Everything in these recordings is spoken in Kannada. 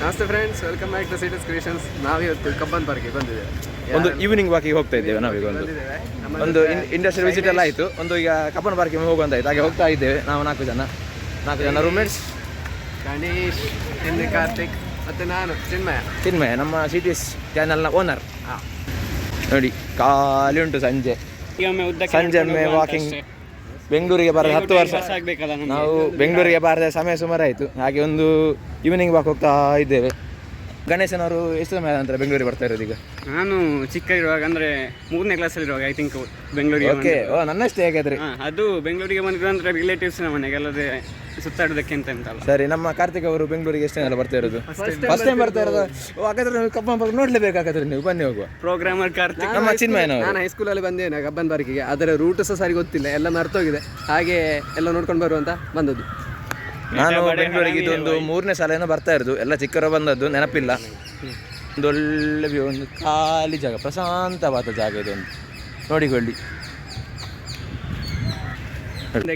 ನಮಸ್ತೆ friends welcome back to cities creations ನಾವಿವತ್ತು ಕಬ್ಬನ್ ಪಾರ್ಕಿಗೆ ಬಂದಿದ್ದೇವೆ. ಒಂದು ಈವ್ನಿಂಗ್ ವಾಕಿಗೆ ಹೋಗ್ತಾ ಇದ್ದೇವೆ ನಾವೀಗ ಒಂದು. ಒಂದು ಇಂಡಸ್ಟ್ರಿಯಲ್ ವಿಸಿಟ್ ಎಲ್ಲ ಆಯಿತು. ಒಂದು ಈಗ ಕಬ್ಬನ್ ಪಾರ್ಕಿಗೆ ಹೋಗುವಂತಾಯ್ತು ಹಾಗೆ ಹೋಗ್ತಾ ಇದ್ದೇವೆ. ನಾವು ನಾಲ್ಕು ಜನ. ನಾಲ್ಕು ಜನ ರೂಮ್ಮೇಟ್ಸ್ ಗಣೇಶ್ ಹಿಂದೆ ಕಾರ್ತಿಕ್ ಮತ್ತು ನಾನು ಚಿನ್ಮಯ. ಚಿನ್ಮಯ ನಮ್ಮ ಸಿಟೀಸ್ ಚಾನಲ್ನ ಓನರ್ ಹಾಂ. ನೋಡಿ ಖಾಲಿ ಉಂಟು ಸಂಜೆ. ಸಂಜೆ ಒಮ್ಮೆ ವಾಕಿಂಗ್ ಬೆಂಗಳೂರಿಗೆ ಬರೋದು ಹತ್ತು ವರ್ಷ. ನಾವು ಬೆಂಗಳೂರಿಗೆ ಬಾರದ ಸಮಯ ಸುಮಾರು ಆಯಿತು ಹಾಗೆ ಒಂದು ಈವ್ನಿಂಗ್ ವಾಕ್ ಹೋಗ್ತಾ ಇದ್ದೇವೆ. ಗಣೇಶನವರು ಎಷ್ಟು ಸಮಯ ನಂತರ ಬೆಂಗಳೂರಿಗೆ ಬರ್ತಾ ಇರೋದು ಈಗ? ನಾನು ಚಿಕ್ಕ ಇರುವಾಗ ಅಂದ್ರೆ ಮೂರನೇ ಕ್ಲಾಸಲ್ಲಿ ಇರುವಾಗ ಐ ಥಿಂಕ್ ಬೆಂಗಳೂರಿಗೆ ಓಕೆ ಓ ನನ್ನಷ್ಟೇ ಹೇಗಾದ್ರೆ. ಹಾ, ಅದು ಬೆಂಗಳೂರಿಗೆ ಬಂದಿದ್ದು ಅಂದ್ರೆ ರಿಲೇಟಿವ್ಸ್ನ ಮನೆಗೆ ಅಲ್ಲದೆ ಸುತ್ತಾಡೋದಕ್ಕೆ ಅಂತ ಅಂತಲ್ಲ ಸರಿ ನಮ್ಮ ಕಾರ್ತಿಕ್ ಅವರು ಬೆಂಗಳೂರಿಗೆ ಎಷ್ಟು ಜನ ಬರ್ತಾ ಇರೋದು? ಫಸ್ಟ್ ಟೈಮ್ ಬರ್ತಾ ಇರೋದು? ಓ, ಹಾಗಾದ್ರೆ ನೀವು ಕಬ್ಬನ್ ಪಾರ್ಕ್ ನೋಡ್ಲೇಬೇಕಾಗಾದ್ರೆ ನೀವು. ಬನ್ನಿ ಹೋಗುವ. ಪ್ರೋಗ್ರಾಮರ್ ಕಾರ್ತಿಕ್. ನಮ್ಮ ಚಿನ್ಮಯನವರು. ನಾನು ಹೈಸ್ಕೂಲಲ್ಲಿ ಬಂದೇನೆ ಕಬ್ಬನ್ ಪಾರ್ಕಿಗೆ. ಅದರ ರೂಟ್ ಸಹ ಸರಿ ಗೊತ್ತಿಲ್ಲ. ಎಲ್ಲ ಮರ್ತೋಗಿದೆ. ಹಾಗೆ ಎಲ್ಲ ನೋಡ್ಕೊಂಡು ಬರುವಂತ ಬಂದದ್ದು. ನಾನು ಬೆಂಗಳೂರಿಗೆ ಇದೊಂದು ಮೂರನೇ ಸಲ ಏನೋ ಬರ್ತಾ ಇರೋದು. ಎಲ್ಲ ಚಿಕ್ಕವರು ಬಂದದ್ದು ನೆನಪಿಲ್ಲ. ಒಂದು ಒಳ್ಳೆ ವ್ಯೂ ಒಂದು ಖಾಲಿ ಜಾಗ ಪ್ರಶಾಂತವಾದ ಜಾಗ ಇದೊಂದು ನೋಡಿಕೊಳ್ಳಿ.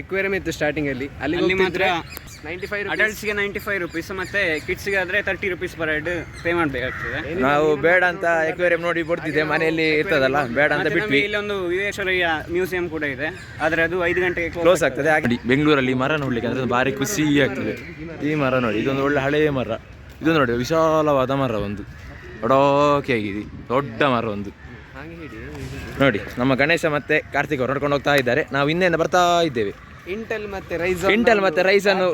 ಎಕ್ವೇರಿಯಂ ಇತ್ತು ಸ್ಟಾರ್ಟಿಂಗ್ ಅಲ್ಲಿ ಅಲ್ಲಿ ಅಲ್ಲಿ ಮಾತ್ರ ನೈಂಟಿ ಫೈವ್ ಅಡಲ್ಟ್ಸ್ಗೆ ನೈಂಟಿ ಫೈವ್ ರುಪೀಸ್ ಮತ್ತೆ ಕಿಡ್ಸ್ಗೆ ಆದ್ರೆ thirty rupees per head pay ಮಾಡಬೇಕಾಗ್ತದೆ. ನಾವು ಬೇಡ ಅಂತ ಎಕ್ವೇರಿಯಂ ನೋಡಿ ಬಿಡ್ತಿದ್ದೆ ಮನೆಯಲ್ಲಿ ಇರ್ತದಲ್ಲ ಬೇಡ ಅಂತ ಬಿಟ್ವಿ. ಇಲ್ಲೊಂದು ವಿವೇಶ್ವರಯ್ಯ ಮ್ಯೂಸಿಯಂ ಕೂಡ ಇದೆ ಆದ್ರೆ ಅದು ಐದು ಗಂಟೆಗೆ ಕ್ಲೋಸ್ ಆಗ್ತದೆ. ಬೆಂಗಳೂರಲ್ಲಿ ಮರ ನೋಡ್ಲಿಕ್ಕೆ ಅಂದ್ರೆ ಭಾರಿ ಖುಷಿ ಆಗ್ತದೆ. ಈ ಮರ ನೋಡಿ ಇದೊಂದು ಒಳ್ಳೆ ಹಳೆಯ ಮರ. ಇದು ನೋಡಿ ವಿಶಾಲವಾದ ಮರ ಒಂದು. ಒಡೋಕೆ ಆಗಿದೆ ದೊಡ್ಡ ಮರ ಒಂದು. ನೋಡಿ ನಮ್ಮ ಗಣೇಶ ಮತ್ತೆ ಕಾರ್ತಿಕ್ ಅವರು ನೋಡ್ಕೊಂಡು ಹೋಗ್ತಾ ಇದ್ದಾರೆ. ನಾವು ಹಿಂದೆಯಿಂದ ಬರ್ತಾ ಇದ್ದೇವೆ? ಇಂಟೆಲ್ ಮತ್ತೆ ರೈಸ್ ಇಂಟೆಲ್ ಮತ್ತೆ ರೈಸ್ ಅನ್ನು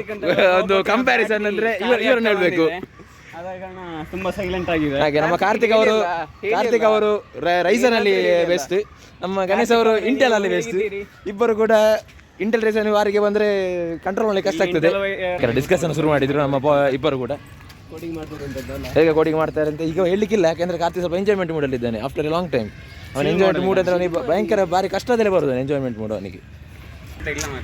ಒಂದು ಕಂಪ್ಯಾರಿಸನ್ ಅಂದ್ರೆ ಇವರು ಇವ್ರನ್ನ ಹೇಳ್ಬೇಕು. ತುಂಬಾ ಸೈಲೆಂಟ್ ಆಗಿದೆ. ಹಾಗೆ ನಮ್ಮ ಕಾರ್ತಿಕ್ ಅವರು ಕಾರ್ತಿಕ್ ಅವರು ರೈಸನ್ ಅಲ್ಲಿ ಬೆಸ್ಟ್ ನಮ್ಮ ಗಣೇಶ್ ಅವರು ಇಂಟೆಲ್ ಅಲ್ಲಿ ಬೆಸ್ಟ್ ಇಬ್ಬರು ಕೂಡ ಇಂಟೆಲ್ ರೈಸನ್ ವಾರಿಗೆ ಬಂದ್ರೆ ಕಂಟ್ರೋಲ್ ಮಾಡ್ಲಿಕ್ಕೆ ಕಷ್ಟ ಆಗ್ತದೆ. ಡಿಸ್ಕಷನ್ ಶುರು ಮಾಡಿದ್ರು ನಮ್ಮ ಇಬ್ಬರು ಕೂಡ. ಹೇಗೆ ಕೋಡಿಂಗ್ ಮಾಡ್ತಾರೆ ಅಂತ ಈಗ ಹೇಳಲಿಕ್ಕಿಲ್ಲ ಯಾಕಂದ್ರೆ ಕಾರ್ತಿಕ್ ಸ್ವಲ್ಪ ಎಂಜಾಯ್ಮೆಂಟ್ ಮೂಡಲ್ಲಿದ್ದಾನೆ ಆಫ್ಟರ್ ಎ ಲಾಂಗ್ ಟೈಮ್ ಅವನ ಎಂಜಾಯ್ಮೆಂಟ್ ಮೂಡ್ ಅಂದ್ರೆ ಅವನಿಗೆ ಭಯಂಕರ ಬಾರಿ ಕಷ್ಟದಲ್ಲೇ ಬರುದು ಎಂಜಾಯ್ಮೆಂಟ್ ಮೂಡ್ ಅವನಿಗೆ.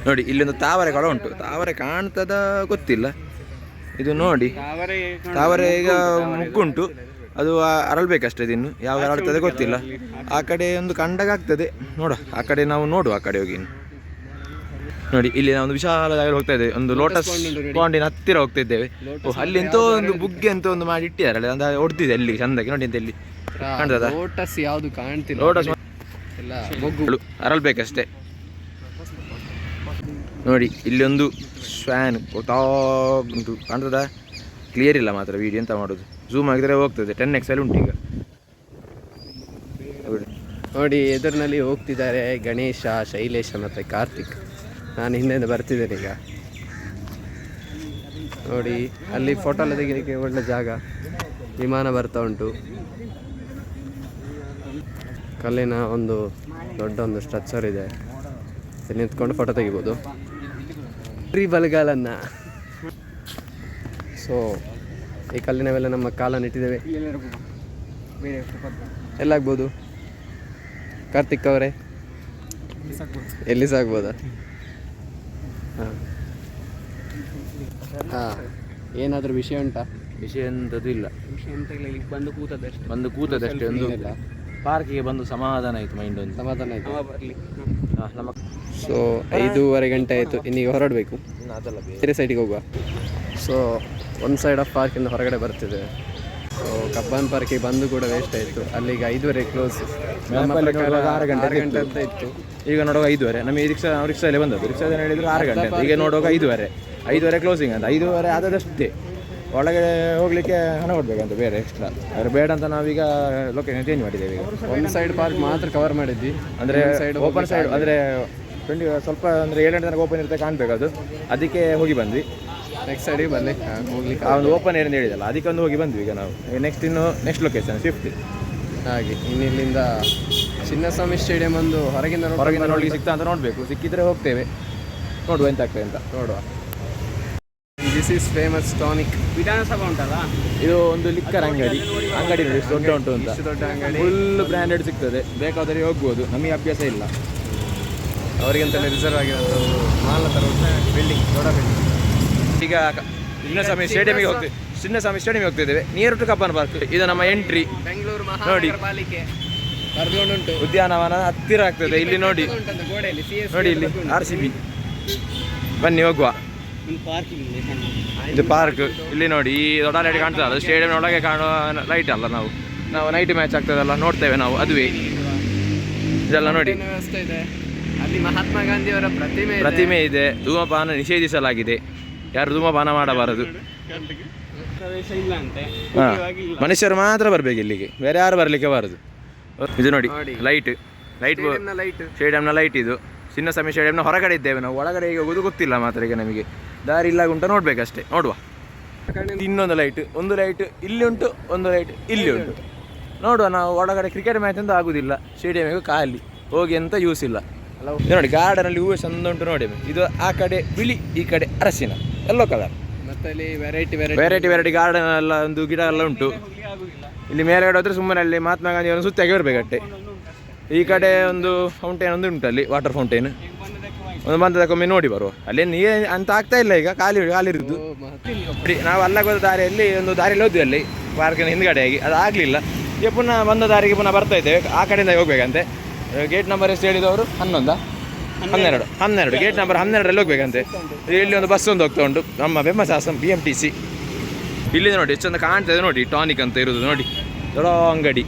ನೋಡಿ ಇಲ್ಲೊಂದು ತಾವರೆಗಳು ಉಂಟು. ತಾವರೆ ಕಾಣ್ತದ ಗೊತ್ತಿಲ್ಲ. ಇದು ನೋಡಿ. ತಾವರೆ ಈಗ ಮುಗ್ಗುಂಟು ಅದು ಅರಳ್ಬೇಕಷ್ಟೇ ಇನ್ನು. ಯಾವ ಅರಳ್ತದೆ ಗೊತ್ತಿಲ್ಲ. ಆ ಕಡೆ ಒಂದು ಕಂಡಾಗ ಆಗ್ತದೆ. ನೋಡ ಆ ಕಡೆ ನಾವು ನೋಡುವ ಆ ಕಡೆ ಹೋಗಿ ನೋಡಿ ಇಲ್ಲಿ ನಾವು ಒಂದು ವಿಶಾಲ ಹೋಗ್ತಾ ಇದ್ದೇವೆ. ಒಂದು ಲೋಟಸ್ ಪಾಂಡಿನ ಹತ್ತಿರ ಹೋಗ್ತಾ ಇದ್ದೇವೆ. ಅಲ್ಲಿ ಎಂತೋ ಒಂದು ಬುಗ್ಗೆ ಅಂತ ಒಂದು ಮಾಡಿ ಇಟ್ಟಿದ್ದಾರೆ. ಅಂದ್ರೆ ಹೊಡ್ತಿದೆ ಅಲ್ಲಿ ಚಂದಕ್ಕೆ. ನೋಡಿ ಅಂತ ಇಲ್ಲಿ. ಕಾಣ್ತದ? ಲೋಟಸ್ ಯಾವುದು ಕಾಣ್ತಿಲ್ಲ. ಲೋಟಸ್ ಅರಳ್ಬೇಕಷ್ಟೇ. ನೋಡಿ ಇಲ್ಲಿ ಒಂದು ಸ್ವ್ಯಾನ್ ಗೊತ್ತಾ ಉಂಟು. ಕಾಣ್ತದ? ಕ್ಲಿಯರ್ ಇಲ್ಲ ಮಾತ್ರ ವಿಡಿಯೋ ಎಂತ ಮಾಡೋದು. ಝೂಮ್ ಆಗಿದ್ರೆ ಹೋಗ್ತದೆ. ಟೆನ್ ಎಕ್ಸ್ ಅಲ್ಲಿ ಉಂಟು ಈಗ. ನೋಡಿ. ಎದುರಿನಲ್ಲಿ ಹೋಗ್ತಿದ್ದಾರೆ ಗಣೇಶ, ಶೈಲೇಶ ಮತ್ತು ಕಾರ್ತಿಕ್. ನಾನು ಹಿಂದೆಯಿಂದ ಬರ್ತಿದ್ದೇನೆ ಈಗ. ನೋಡಿ, ಅಲ್ಲಿ ಫೋಟೋ ಎಲ್ಲ ತೆಗಿಲಿಕ್ಕೆ ಒಳ್ಳೆ ಜಾಗ. ವಿಮಾನ ಬರ್ತಾ ಉಂಟು. ಕಲ್ಲಿನ ಒಂದು ದೊಡ್ಡ ಒಂದು ಸ್ಟ್ರಕ್ಚರ್ ಇದೆ. ನಿಂತ್ಕೊಂಡು ಫೋಟೋ ತೆಗಿಬೋದು. ಫ್ರೀ ಬಲಗಾಲನ್ನು ಸೊ ಈ ಕಲ್ಲಿನ ಮೇಲೆ ನಮ್ಮ ಕಾಲನ್ನು ಇಟ್ಟಿದ್ದೇವೆ. ಎಲ್ಲಾಗ್ಬೋದು? ಕಾರ್ತಿಕ್ ಅವರೇ? ಎಲ್ಲಿ ಸಾಗ್ಬೋದಾ? ಹಾಂ. ಹಾಂ. ಏನಾದರೂ ವಿಷಯ ಉಂಟಾ? ವಿಷಯ ಎಂಥದ್ದು ಇಲ್ಲ. ವಿಷಯ ಅಂತ ಇಲ್ಲ ಇಲ್ಲಿ ಬಂದು ಕೂತದಷ್ಟೇ ಬಂದು ಕೂತದಷ್ಟೇ ಒಂದು ಇಲ್ಲ. ಪಾರ್ಕಿಗೆ ಬಂದು ಸಮಾಧಾನ ಆಯ್ತು ಮೈಂಡ್ ಒಂದು. ಸಮಾಧಾನ ಆಯ್ತು. ಹಾ, ನಮ್ಮ ಸೊ ಐದೂವರೆ ಗಂಟೆ ಆಯಿತು ಇನ್ನೀಗ ಹೊರಡಬೇಕು. ಅದಲ್ಲ ಬೇರೆ. ಸೈಡಿಗೆ ಹೋಗುವ. ಸೊ ಒಂದು ಸೈಡ್ ಆಫ್ ಪಾರ್ಕಿಂದ ಹೊರಗಡೆ ಬರ್ತಿದೆ. ಸೊ ಕಬ್ಬನ್ ಪಾರ್ಕಿಗೆ ಬಂದು ಕೂಡ ವೇಸ್ಟ್ ಆಯಿತು. ಅಲ್ಲಿಗೆ ಐದುವರೆ ಕ್ಲೋಸ್ ಆರು ಗಂಟೆ ಆರು ಗಂಟೆ ಅಂತ ಇತ್ತು. ಈಗ ನೋಡುವಾಗ ಐದುವರೆ. ನಮಗೆ ರಿಕ್ಷಾ ರಿಕ್ಷಾ ರಿಕ್ಷಾದಲ್ಲಿ ಬಂದದ್ದು. ರಿಕ್ಷಾದಲ್ಲಿ ಹೇಳಿದ್ರು ಆರು ಗಂಟೆ. ಈಗ ನೋಡುವಾಗ ಐದುವರೆ. ಐದುವರೆ ಕ್ಲೋಸಿಂಗ್ ಅಂತ ಐದುವರೆ ಆದದಷ್ಟೇ. ಒಳಗೆ ಹೋಗ್ಲಿಕ್ಕೆ ಹಣ ಕೊಡ್ಬೇಕಂತ ಬೇರೆ ಎಕ್ಸ್ಟ್ರಾ ಆದರೆ ಬೇಡ ಅಂತ ನಾವೀಗ ಲೊಕೇಶನ್ ಚೇಂಜ್ ಮಾಡಿದ್ದೇವೆ ಈಗ. ಒಂದು ಸೈಡ್ ಪಾರ್ಕ್ ಮಾತ್ರ ಕವರ್ ಮಾಡಿದ್ವಿ. ಅಂದರೆ ಸೈಡ್ ಓಪನ್ ಸೈಡ್ ಅಂದರೆ ಟ್ವೆಂಟಿ ಸ್ವಲ್ಪ ಅಂದರೆ ಏಳು ಗಂಟೆ ತನಕ ಓಪನ್ ಇರುತ್ತೆ ಕಾಣ್ಬೇಕದು ಅದು. ಅದಕ್ಕೆ ಹೋಗಿ ಬಂದ್ವಿ. ನೆಕ್ಸ್ಟ್ ಸೈಡಿಗೆ ಬನ್ನಿ. ಹೋಗ್ಲಿಕ್ಕೆ ಆ ಒಂದು ಓಪನ್ ಏರ್ ಹೇಳಿದಲ್ಲ ಅದಕ್ಕೆ ಒಂದು ಹೋಗಿ ಬಂದ್ವಿ ಈಗ ನಾವು. ನೆಕ್ಸ್ಟ್ ಇನ್ನು ನೆಕ್ಸ್ಟ್ ಲೊಕೇಶನ್ ಫಿಫ್ತ್ ಹಾಗೆ ಇನ್ನು ಇಲ್ಲಿಂದ ಚಿನ್ನಸ್ವಾಮಿ ಸ್ಟೇಡಿಯಂ ಒಂದು ಹೊರಗಿಂದ ಹೊರಗಿಂದ ನೋಡ್ಲಿಕ್ಕೆ ಸಿಗ್ತಾ ಅಂತ ನೋಡಬೇಕು. ಸಿಕ್ಕಿದ್ರೆ ಹೋಗ್ತೇವೆ. ನೋಡುವ ಎಂತ ಆಗ್ತದೆ ಅಂತ. ನೋಡುವ. ದಿಸ್ ಇಸ್ ಫೇಮಸ್ ಟಾನಿಕ್ ವಿಧಾನಸಭಾ ಉಂಟಲ್ಲ? ಇದು ಒಂದು ಲಿಕ್ಕರ್ ಅಂಗಡಿ. ಅಂಗಡಿ ನೋಡಿ ಎಷ್ಟು ದೊಡ್ಡ ಉಂಟು ಅಂತ. ದೊಡ್ಡ ಅಂಗಡಿ. ಫುಲ್ ಬ್ರ್ಯಾಂಡೆಡ್ ಸಿಗ್ತದೆ. ಬೇಕಾದರೆ ಹೋಗ್ಬೋದು. ನಮಗೆ ಅಭ್ಯಾಸ ಇಲ್ಲ. ಅವರಿಗಂತಲೇ ರಿಸರ್ವ್ ಆಗಿರೋದು ಒಂದು ಮಾಲ್ನ ಥರ ಬಿಲ್ಡಿಂಗ್ ದೊಡ್ಡ ಬಿಲ್ಡಿಂಗ್ ಈಗ ಚಿನ್ನಸ್ವಾಮಿ ಸ್ಟೇಡಿಯಂಗೆ ಹೋಗ್ತೀವಿ. ಚಿನ್ನಸ್ವಾಮಿ ಸ್ಟೇಡಿಯಂಗೆ ಹೋಗ್ತಿದ್ದೇವೆ. ನಿಯರ್ ಟು ಕಬ್ಬನ್ ಪಾರ್ಕ್ ಇದು ನಮ್ಮ ಎಂಟ್ರಿ ಬೆಂಗಳೂರು ನೋಡಿ. ಪಾಲಿಕೆ. ಉದ್ಯಾನವನ ಹತ್ತಿರ ಆಗ್ತದೆ. ಇಲ್ಲಿ ನೋಡಿ. ನೋಡಿ ಇಲ್ಲಿ ಆರ್ ಸಿ ಬಿ ಬನ್ನಿ ಹೋಗುವ. ಇದೆ ಪಾರ್ಕ್ ಇಲ್ಲಿ ನೋಡಿ ಈ ದೊಡ್ಡ ಲೈಟ್ ಕಾಣ್ತದಲ್ಲ ಸ್ಟೇಡಿಯಂ ಒಳಗೆ ಕಾಣುವ ಲೈಟ್ ಅಲ್ಲ ನಾವು. ನಾವು ನೈಟ್ ಮ್ಯಾಚ್ ಆಗ್ತದಲ್ಲ ನೋಡ್ತೇವೆ ನಾವು ಅದುವೇ. ಇದೆಲ್ಲ ನೋಡಿ. ಅಲ್ಲಿ ಮಹಾತ್ಮ ಗಾಂಧಿಯವರ ಪ್ರತಿಮೆ ಇದೆ. ಪ್ರತಿಮೆ ಇದೆ. ಧೂಮಪಾನ ನಿಷೇಧಿಸಲಾಗಿದೆ. ಯಾರು ಧೂಮಪಾನ ಮಾಡಬಾರದು? ಪ್ರವೇಶ ಇಲ್ಲ ಅಂತೆ. ಹಾ. ಇಲ್ಲ. ಮನುಷ್ಯರು ಮಾತ್ರ ಬರಬೇಕು ಇಲ್ಲಿಗೆ. ಬೇರೆ ಯಾರು ಬರಲಿಕ್ಕೆ ಬಾರದು? ಇದು ನೋಡಿ ನೋಡಿ. ಲೈಟ್ ಲೈಟ್ ಲೈಟ್ ಸ್ಟೇಡಿಯಂನ ಲೈಟ್ ಇದು. ಚಿನ್ನಸ್ವಾಮಿ ಸ್ಟೇಡಿಯಂನ ಹೊರಗಡೆ ಇದ್ದೇವೆ ನಾವು. ಒಳಗಡೆ ಈಗ ಹೋಗೋದು ಗೊತ್ತಿಲ್ಲ ಮಾತ್ರ ಈಗ ನಮಗೆ. ದಾರಿ ಇಲ್ಲ ಉಂಟು ನೋಡಬೇಕಷ್ಟೇ. ನೋಡುವ. ಇನ್ನೊಂದು ಲೈಟ್ ಒಂದು ಲೈಟ್ ಇಲ್ಲಿ ಉಂಟು ಒಂದು ಲೈಟ್ ಇಲ್ಲಿ ಉಂಟು. ನೋಡುವ ನಾವು ಒಳಗಡೆ ಕ್ರಿಕೆಟ್ ಮ್ಯಾಚ್ ಅಂತ ಆಗುದಿಲ್ಲ. ಸ್ಟೇಡಿಯಂ ಖಾಲಿ. ಹೋಗಿ ಅಂತ ಯೂಸ್ ಇಲ್ಲ. ನೋಡಿ ಗಾರ್ಡನಲ್ಲಿ ಹೂವು ಚಂದ ಉಂಟು ನೋಡಿ ಇದು ಆ ಕಡೆ ಬಿಳಿ ಈ ಕಡೆ ಅರಸಿನ. Yellow colour variety variety variety garden ಎಲ್ಲ ಒಂದು ಗಿಡ ಎಲ್ಲ ಉಂಟು. ಇಲ್ಲಿ ಮೇಲೆ ಹೋದ್ರೆ ಸುಮ್ಮನೆ ಅಲ್ಲಿ ಮಹಾತ್ಮ ಗಾಂಧಿ ಸುತ್ತಾಗಿ ಬರಬೇಕಟ್ಟೆ ಈ ಕಡೆ ಒಂದು ಫೌಂಟೇನ್ ಒಂದು ಉಂಟು ಅಲ್ಲಿ ವಾಟರ್ ಫೌಂಟೇನ್. ಒಂದು ಬಂದದಕ್ಕೊಮ್ಮೆ ನೋಡಿ ಬರುವ. ಅಲ್ಲಿ ನೀರು ಅಂತ ಆಗ್ತಾ ಇಲ್ಲ ಈಗ ಖಾಲಿ ಖಾಲಿ ಇರುದು. ನೋಡಿ ನಾವು ಅಲ್ಲಾಗೋದ ದಾರಿಯಲ್ಲಿ ಒಂದು ದಾರಿಯಲ್ಲಿ ಹೋದ್ವಿ ಅಲ್ಲಿ ಪಾರ್ಕಿನ ಹಿಂದ್ಗಡೆ ಆಗಿ ಅದು ಆಗಲಿಲ್ಲ. ಈಗ ಪುನಃ ಬಂದ ದಾರಿಗೆ ಪುನಃ ಬರ್ತಾ ಇದ್ದೇವೆ. ಆ ಕಡೆಯಿಂದ ಹೋಗ್ಬೇಕಂತೆ. ಗೇಟ್ ನಂಬರ್ ಎಷ್ಟು ಹೇಳಿದವರು? ಹನ್ನೊಂದ? ಹನ್ನೆರಡು. ಹನ್ನೆರಡು. ಗೇಟ್ ನಂಬರ್ ಹನ್ನೆರಡರಲ್ಲಿ ಹೋಗ್ಬೇಕಂತೆ. ಇಲ್ಲಿ ಒಂದು ಬಸ್ ಒಂದು ಹೋಗ್ತಾ ಉಂಟು. ನಮ್ಮ ಬೆಮ್ಮಸಾಸಂ ಬಿ ಎಂ ಟಿ ಸಿ ಇಲ್ಲಿ ನೋಡಿ ಎಷ್ಟೊಂದು ಕಾಣ್ತದೆ ನೋಡಿ ಟಾನಿಕ್ ಅಂತ ಇರೋದು ನೋಡಿ. ದೊಡ್ಡ ಅಂಗಡಿ.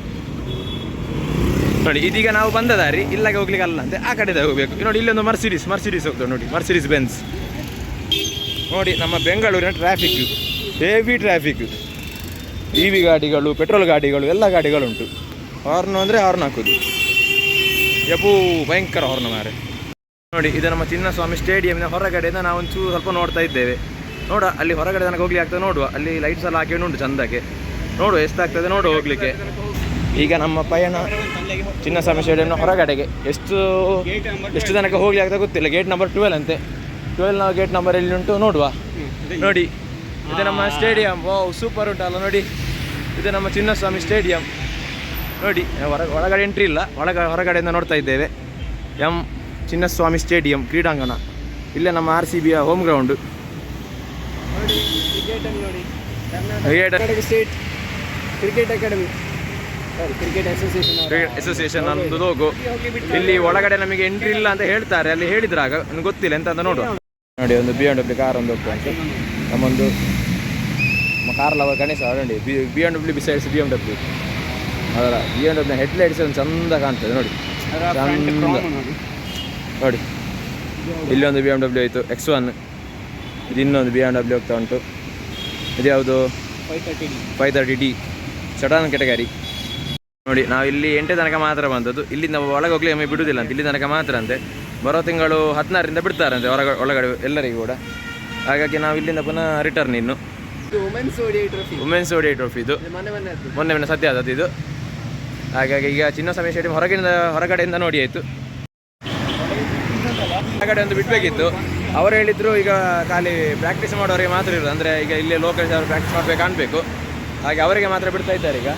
ನೋಡಿ, ಇದೀಗ ನಾವು ಬಂದ ದಾರಿ, ಇಲ್ಲಾಗೆ ಹೋಗ್ಲಿಕ್ಕೆ ಅಲ್ಲ ಅಂತೆ ಆ ಕಡೆ ಹೋಗ್ಬೇಕು. ನೋಡಿ, ಇಲ್ಲೊಂದು ಮರ್ಸಿಡೀಸ್ ಮರ್ಸಿಡೀಸ್ ಹೋಗ್ತದೆ ನೋಡಿ ಮರ್ಸಿಡೀಸ್ ಬೆನ್ಸ್ ನೋಡಿ, ನಮ್ಮ ಬೆಂಗಳೂರಿನ traffic heavy traffic E V ಗಾಡಿಗಳು ಪೆಟ್ರೋಲ್ ಗಾಡಿಗಳು, ಎಲ್ಲ ಗಾಡಿಗಳುಂಟು. ಹಾರ್ನ್ ಅಂದರೆ ಹಾರ್ನ್ ಹಾಕೋದು. ಯಪ್ಪೂ ಭಯಂಕರ ಹಾರ್ನ್ ಮಾರೆ. ನೋಡಿ, ಇದು ನಮ್ಮ ಚಿನ್ನಸ್ವಾಮಿ ಸ್ಟೇಡಿಯಂನ ಹೊರಗಡೆಯಿಂದ ನಾವು ಒಂಚೂರು ಸ್ವಲ್ಪ ನೋಡ್ತಾ ಇದ್ದೇವೆ. ನೋಡ, ಅಲ್ಲಿ ಹೊರಗಡೆ ತನಕ ಹೋಗ್ಲಿಕ್ಕೆ ಆಗ್ತದೆ, ನೋಡುವ. ಅಲ್ಲಿ ಲೈಟ್ಸ್ ಎಲ್ಲ ಹಾಕಿ ಉಂಟು ಚಂದಕ್ಕೆ. ನೋಡುವ, ಎಷ್ಟಾಗ್ತದೆ, ನೋಡುವ ಹೋಗ್ಲಿಕ್ಕೆ. ಈಗ ನಮ್ಮ ಪಯಣ ಚಿನ್ನಸ್ವಾಮಿ ಸ್ಟೇಡಿಯಂನ ಹೊರಗಡೆಗೆ ಎಷ್ಟು ಎಷ್ಟು ತನಕ ಹೋಗ್ಲಿ ಆಗ್ತದೆ ಗೊತ್ತಿಲ್ಲ. ಗೇಟ್ ನಂಬರ್ ಟ್ವೆಲ್ ಅಂತೆ. ಟ್ವೆಲ್ ನಾವು ಗೇಟ್ ನಂಬರ್ ಎಲ್ಲಿ ಉಂಟು ನೋಡುವ. ನೋಡಿ ಇದು ನಮ್ಮ ಸ್ಟೇಡಿಯಂ ಓ ಸೂಪರ್ ಉಂಟಲ್ಲ ನೋಡಿ. ಇದು ನಮ್ಮ ಚಿನ್ನಸ್ವಾಮಿ ಸ್ಟೇಡಿಯಂ ನೋಡಿ ಹೊರ ಒಳಗಡೆ ಎಂಟ್ರಿ ಇಲ್ಲ. ಒಳಗ ಹೊರಗಡೆಯಿಂದ ನೋಡ್ತಾ ಇದ್ದೇವೆ. ಎಂ ಚಿನ್ನಸ್ವಾಮಿ ಸ್ಟೇಡಿಯಂ ಕ್ರೀಡಾಂಗಣ. ಇಲ್ಲೇ ನಮ್ಮ ಆರ್ ಸಿ ಬಿಯ ಹೋಮ್ ಗ್ರೌಂಡು ನೋಡಿ ಕ್ರಿಕೆಟ್ ಅಕಾಡೆಮಿ ಕ್ರಿಕೆಟ್ ಅಸೋಸಿಯೇಷನ್ ಒಂದು ಲೋಗೋ ಇಲ್ಲಿ ಒಳಗಡೆ ನಮಗೆ ಎಂಟ್ರಿ ಇಲ್ಲ ಅಂತ ಹೇಳ್ತಾರೆ. ಅಲ್ಲಿ ಹೇಳಿದ್ರಾಗ ನನಗೆ ಗೊತ್ತಿಲ್ಲ ಎಂತ ಅಂತ ನೋಡುವ. ನೋಡಿ ಒಂದು ಬಿ ಎಂ ಡಬ್ಲ್ಯೂ ಕಾರ್ ಒಂದು ಹೋಗ್ತಾ ಉಂಟು. ನಮ್ಮೊಂದು ನಮ್ಮ ಕಾರ್ ಲವರ್ ಗಣೇಶ ನೋಡಿ B B M W besides B M W ಅದರ ಬಿ ಎಂ ಡಬ್ಲ್ಯೂ ಹೆಡ್ಲೈಟ್ಸ್ ಒಂದು ಚಂದ ಕಾಣ್ತದೆ ನೋಡಿ. ಚಂದ. ನೋಡಿ. ಇಲ್ಲಿ ಒಂದು ಬಿ ಎಂ ಡಬ್ಲ್ಯೂ ಆಯಿತು ಎಕ್ಸ್ ಒನ್ ಇದು ಇನ್ನೊಂದು ಬಿ ಎಂ ಡಬ್ಲ್ಯೂ ಹೋಗ್ತಾ ಉಂಟು. ಇದು ಯಾವುದು? Five thirty five thirty D sedan category ನೋಡಿ ನಾವು ಇಲ್ಲಿ ಎಂಟು ತನಕ ಮಾತ್ರ ಬಂದದ್ದು. ಇಲ್ಲಿಂದ ಒಳಗೆ ಹೋಗ್ಲಿ ಒಮ್ಮೆ ಬಿಡುವುದಿಲ್ಲ ಅಂತ. ಇಲ್ಲಿ ತನಕ ಮಾತ್ರ ಅಂತೆ. ಬರೋ ತಿಂಗಳು ಹದಿನಾರರಿಂದ ಬಿಡ್ತಾರಂತೆ ಹೊರಗ ಒಳಗಡೆ ಎಲ್ಲರಿಗೂ ಕೂಡ. ಹಾಗಾಗಿ ನಾವು ಇಲ್ಲಿಂದ ಪುನಃ ರಿಟರ್ನ್ ಇನ್ನು. ವುಮೆನ್ಸ್ ಓಡಿ ಟ್ರೋಫಿ ವುಮೆನ್ಸ್ ಓಡಿ ಟ್ರೋಫಿ ಇದು. ಮೊನ್ನೆ ಮೊನ್ನೆ ಸದ್ಯ ಆದದ್ದು ಇದು. ಹಾಗಾಗಿ ಈಗ ಚಿನ್ನಸ್ವಾಮಿ ಸ್ಟೇಡಿಯಂ ಹೊರಗಿಂದ ಹೊರಗಡೆಯಿಂದ ನೋಡಿ ಆಯಿತು. ಹೊರಗಡೆ ಒಂದು ಬಿಡಬೇಕಿತ್ತು. ಅವರು ಹೇಳಿದ್ರು ಈಗ ಖಾಲಿ ಪ್ರಾಕ್ಟೀಸ್ ಮಾಡೋರಿಗೆ ಮಾತ್ರ ಇರೋದು. ಅಂದರೆ ಈಗ ಇಲ್ಲೇ ಲೋಕಲ್ ಅವರು ಪ್ರಾಕ್ಟೀಸ್ ಮಾಡಬೇಕು ಕಾಣಬೇಕು. ಹಾಗೆ ಅವರಿಗೆ ಮಾತ್ರ ಬಿಡ್ತಾ ಇದ್ದಾರೆ ಈಗ.